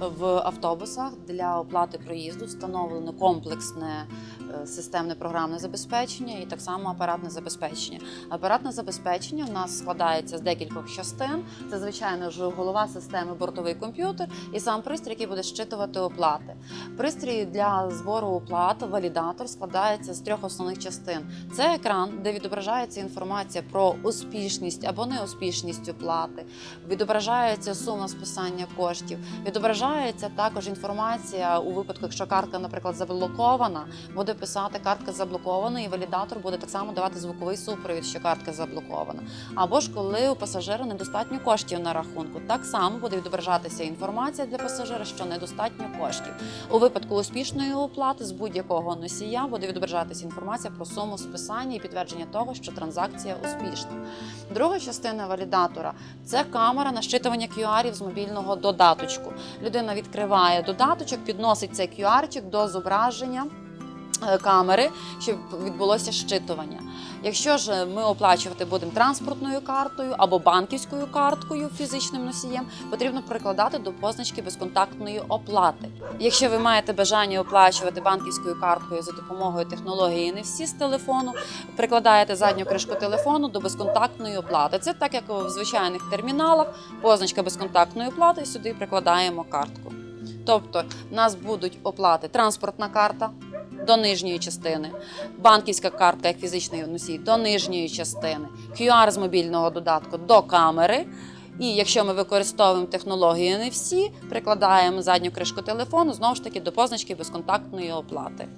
В автобусах для оплати проїзду встановлено комплексне е, системне програмне забезпечення і так само апаратне забезпечення. Апаратне забезпечення в нас складається з декількох частин. Це звичайно ж голова системи, бортовий комп'ютер і сам пристрій, який буде щитувати оплати. Пристрій для збору оплат, валідатор складається з трьох основних частин. Це екран, де відображається інформація про успішність або неуспішність оплати, відображається сума списання коштів, відображається також інформація у випадку, якщо картка, наприклад, заблокована, буде писати картка заблокована, і валідатор буде так само давати звуковий супровід, що картка заблокована. Або ж коли у пасажира недостатньо коштів на рахунку, так само буде відображатися інформація для пасажира, що недостатньо коштів. Випадку успішної оплати з будь-якого носія буде відображатися інформація про суму списання і підтвердження того, що транзакція успішна. Друга частина валідатора це камера на щитування QR з мобільного додаточку. Людина відкриває додаточок, підносить цей QR до зображення. Е, Камери, щоб відбулося щитування. Якщо ж ми оплачувати будемо транспортною картою або банківською карткою фізичним носієм, потрібно прикладати до позначки безконтактної оплати. Якщо ви маєте бажання оплачувати банківською карткою за допомогою технології не всі з телефону, прикладаєте задню кришку телефону до безконтактної оплати. Це так як в звичайних терміналах, позначка безконтактної оплати, і сюди прикладаємо картку. Тобто, в нас будуть оплати транспортна карта до нижньої частини, банківська картка як фізичний носій до нижньої частини, QR з мобільного додатку до камери. І якщо ми використовуємо технологію не всі, прикладаємо задню кришку телефону знову ж таки до позначки безконтактної оплати.